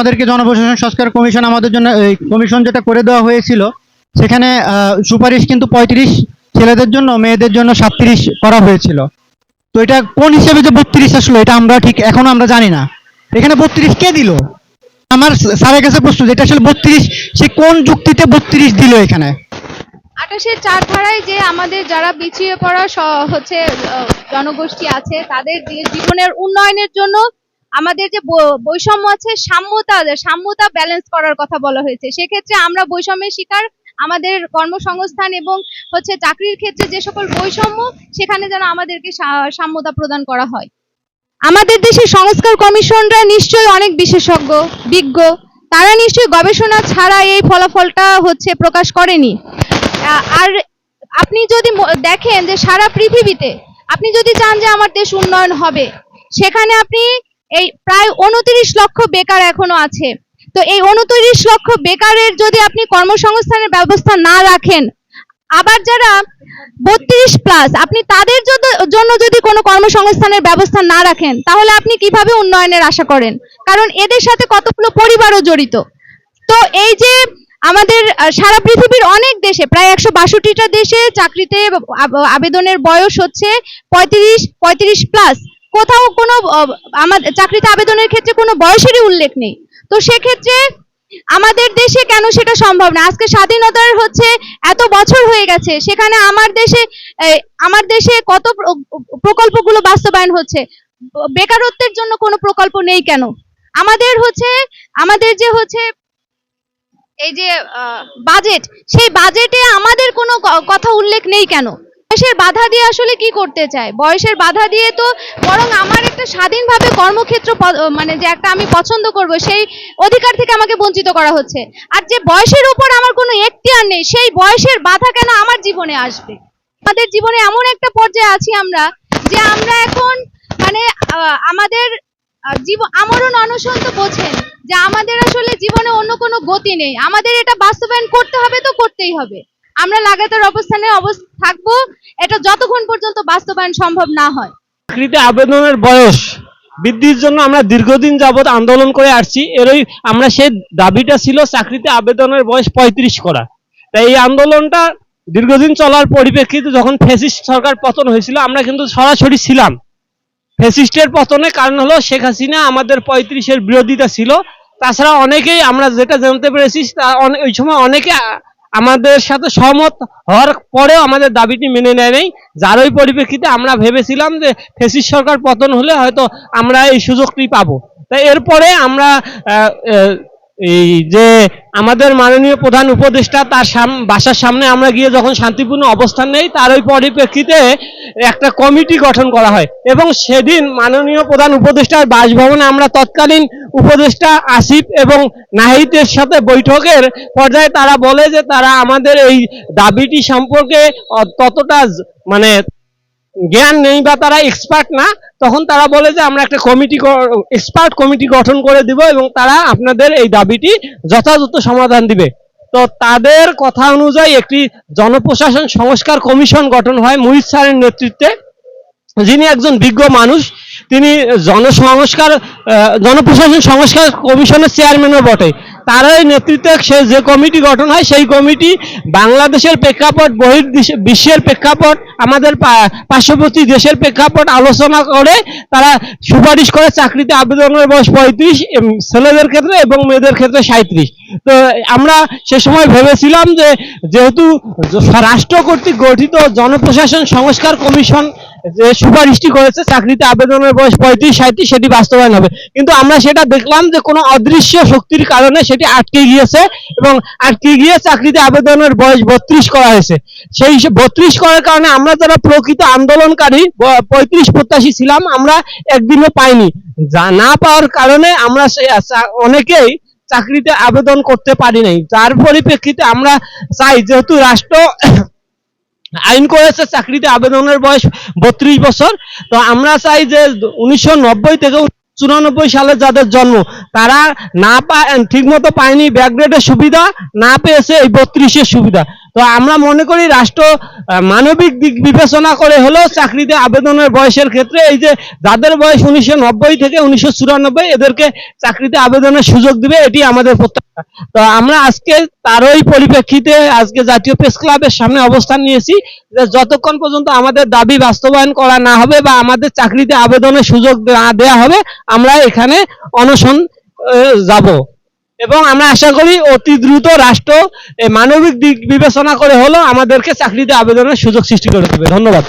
আমাদেরকে জনপ্রশাসন সংস্কার কমিশন আমাদের জন্য, এই কমিশন যেটা করে দেওয়া হয়েছিল, সেখানে সুপারিশ কিন্তু পঁয়ত্রিশ ছেলেদের জন্য, মেয়েদের জন্য সাতত্রিশ করা হয়েছিল। তো এটা কোন হিসেবে যে বত্রিশ আসলো, এটা আমরা ঠিক এখনও আমরা জানি না। এখানে বত্রিশ কে দিল? আমার স্যারের কাছে প্রশ্ন, যে এটা আসলে বত্রিশ, সে কোন যুক্তিতে বত্রিশ দিল এখানে? আঠাশের চার ধারায় যে আমাদের যারা পিছিয়ে পড়া হচ্ছে জনগোষ্ঠী আছে, তাদের জীবনের উন্নয়নের জন্য আমাদের যে বৈষম্য আছে, সাম্যতা সাম্যতা ব্যালেন্স করার কথা বলা হয়েছে। সেক্ষেত্রে আমরা বৈষম্যের শিকার আমাদের কর্মসংস্থান এবং হচ্ছে চাকরির ক্ষেত্রে যে সকল বৈষম্য, সেখানে যেন আমাদেরকে সাম্যতা প্রদান করা হয়। আমাদের দেশে সংস্কার কমিশনরা নিশ্চয়ই অনেক বিশেষজ্ঞ, বিজ্ঞ। তারা নিশ্চয়ই গবেষণা ছাড়া এই ফলাফলটা হচ্ছে প্রকাশ করেনি। আর আপনি যদি দেখেন যে সারা পৃথিবীতে, আপনি যদি চান যে আমার দেশ উন্নয়ন হবে, সেখানে আপনি এই প্রায় উনত্রিশ লক্ষ বেকার এখনও আছে। তো এই উনত্রিশ লক্ষ বেকারের যদি আপনি কর্মসংস্থানের ব্যবস্থা না রাখেন, আবার যারা বত্রিশ প্লাস আপনি তাদের জন্য যদি কোনো কর্মসংস্থানের ব্যবস্থা না রাখেন, তাহলে আপনি কীভাবে উন্নয়নের আশা করেন? কারণ এদের সাথে কতগুলো পরিবারও জড়িত। তো এই যে আমাদের সারা পৃথিবীর অনেক দেশে, প্রায় একশো বাষট্টিটা দেশে চাকরিতে আবেদনের বয়স হচ্ছে পঁয়ত্রিশ পঁয়ত্রিশ প্লাস কোথাও কোনো আমাদের চাকরিতে আবেদনের ক্ষেত্রে কোনো বয়সেরই উল্লেখ নেই। তো সেক্ষেত্রে আমাদের দেশে কেন সেটা সম্ভব না? আজকে স্বাধীনতার হচ্ছে এত বছর হয়ে গেছে, সেখানে আমার দেশে আমার দেশে কত প্র- প্রকল্পগুলো বাস্তবায়ন হচ্ছে? বেকারত্বের জন্য কোনো প্রকল্প নেই কেন? আমাদের হচ্ছে, আমাদের যে হচ্ছে, এই যে বাজেট, সেই বাজেটে আমাদের কোনো কথা উল্লেখ নেই কেন? বয়সের বাধা দিয়ে আসলে কি করতে চায়? বয়সের বাধা দিয়ে তো বরং আমার একটা স্বাধীনভাবে কর্মক্ষেত্র মানে যে একটা আমি পছন্দ করব, সেই অধিকার থেকে আমাকে বঞ্চিত করা হচ্ছে। আর যে বয়সের উপর আমার কোনো এখতিয়ার নেই, সেই বয়সের বাধা কেন আমার জীবনে আসবে? আমাদের জীবনে এমন একটা পর্যায়ে আছি আমরা, যে আমরা এখন মানে আমাদের জীবন আমরণ অনশন তো বোঝেন, যে আমাদের আসলে জীবনে অন্য কোনো গতি নেই। আমাদের এটা বাস্তবায়ন করতে হবে তো করতেই হবে। আমরা লাগাতার অবস্থানে অবস্থ থাকব এটা যতক্ষণ পর্যন্ত বাস্তবায়ন সম্ভব না হয়। চাকরিতে আবেদনের বয়স বৃদ্ধির জন্য আমরা দীর্ঘদিন যাবৎ আন্দোলন করে আসছি। এরই আমরা সেই দাবিটা ছিল চাকরিতে আবেদনের বয়স পঁয়ত্রিশ করা তাই এই আন্দোলনটা দীর্ঘদিন চলার পরিপ্রেক্ষিতে যখন ফেসিস্ট সরকার পতন হয়েছিল, আমরা কিন্তু সরাসরি ছিলাম। ফেসিস্টের পতনে কারণ হলো শেখ হাসিনা আমাদের পঁয়ত্রিশের বিরোধিতা ছিল। তাছাড়া অনেকেই আমরা যেটা জানতে পেরেছি, তা ওই সময় অনেকে আমাদের সাথে সহমত হওয়ার পরেও আমাদের দাবিটি মেনে নেয় নেই। যার ওই পরিপ্রেক্ষিতে আমরা ভেবেছিলাম যে ফেসিস সরকার পতন হলে হয়তো আমরা এই সুযোগটি পাবো। তাই এরপরে আমরা এই যে আমাদের মাননীয় প্রধান উপদেষ্টা তার বাসার সামনে আমরা গিয়ে যখন শান্তিপূর্ণ অবস্থান নেই, তার ওই পরিপ্রেক্ষিতে একটা কমিটি গঠন করা হয়। এবং সেদিন মাননীয় প্রধান উপদেষ্টার বাসভবনে আমরা তৎকালীন উপদেষ্টা আসিফ এবং নাহিদের সাথে বৈঠকের পর্যায়ে তারা বলে যে তারা আমাদের এই দাবিটি সম্পর্কে ততটা মানে জ্ঞান নেই বা তারা এক্সপার্ট না, তখন তারা বলে যে আমরা একটা কমিটি এক্সপার্ট কমিটি গঠন করে দিব এবং তারা আপনাদের এই দাবিটি যথাযথ সমাধান দিবে। তো তাদের কথা অনুযায়ী একটি জনপ্রশাসন সংস্কার কমিশন গঠন হয় মুহিত স্যারের নেতৃত্বে। যিনি একজন বিজ্ঞ মানুষ, তিনি জনসংস্কার জনপ্রশাসন সংস্কার কমিশনের চেয়ারম্যানও বটে। তার এই নেতৃত্বে সে যে কমিটি গঠন হয়, সেই কমিটি বাংলাদেশের প্রেক্ষাপট, বহির বিশ্বের প্রেক্ষাপট, আমাদের পার্শ্ববর্তী দেশের প্রেক্ষাপট আলোচনা করে তারা সুপারিশ করে চাকরিতে আবেদনের বয়স পঁয়ত্রিশ ছেলেদের ক্ষেত্রে এবং মেয়েদের ক্ষেত্রে সাঁত্রিশ তো আমরা সে সময় ভেবেছিলাম যে, যেহেতু রাষ্ট্র কর্তৃক গঠিত জনপ্রশাসন সংস্কার কমিশন যে সুপারিশটি করেছে, চাকরিতে আবেদনের বয়স পঁয়ত্রিশ সাঁত্রিশ সেটি বাস্তবায়ন হবে। কিন্তু আমরা সেটা দেখলাম যে কোনো অদৃশ্য শক্তির কারণে সেটি আটকে গিয়েছে এবং আটকে গিয়ে চাকরিতে আবেদনের বয়স বত্রিশ করা হয়েছে। সেই বত্রিশ করার কারণে আমরা যারা প্রকৃত আন্দোলনকারী পঁয়ত্রিশ প্রত্যাশী ছিলাম, আমরা একদিনও পাইনি। যা না পাওয়ার কারণে আমরা অনেকেই চাকরিতে আবেদন করতে পারি নাই। যার পরিপ্রেক্ষিতে আমরা চাই, যেহেতু রাষ্ট্র আইন করেছে চাকরিতে আবেদনের বয়স বত্রিশ বছর। তো আমরা চাই যে উনিশশো নব্বই থেকে চুরানব্বই সালে যাদের জন্ম, তারা না পায় ঠিক মতো পায়নি ব্যাকগ্রেডের সুবিধা না পেয়েছে এই বত্রিশের সুবিধা। তো আমরা মনে করি রাষ্ট্র মানবিক দিক বিবেচনা করে হলেও চাকরিতে আবেদনের বয়সের ক্ষেত্রে এই যে যাদের বয়স উনিশশো নব্বই থেকে উনিশশো চুরানব্বই, এদেরকে চাকরিতে আবেদনের সুযোগ দিবে, এটি আমাদের প্রত্যাশা। তো আমরা আজকে তারই পরিপ্রেক্ষিতে আজকে জাতীয় প্রেস ক্লাবের সামনে অবস্থান নিয়েছি যে যতক্ষণ পর্যন্ত আমাদের দাবি বাস্তবায়ন করা না হবে বা আমাদের চাকরিতে আবেদনের সুযোগ না দেওয়া হবে, আমরা এখানে অনশন যাব। এবং আমরা আশা করি অতি দ্রুত রাষ্ট্র মানবিক দিক বিবেচনা করে হলেও আমাদেরকে চাকরিতে আবেদনের সুযোগ সৃষ্টি করে দেবে। ধন্যবাদ।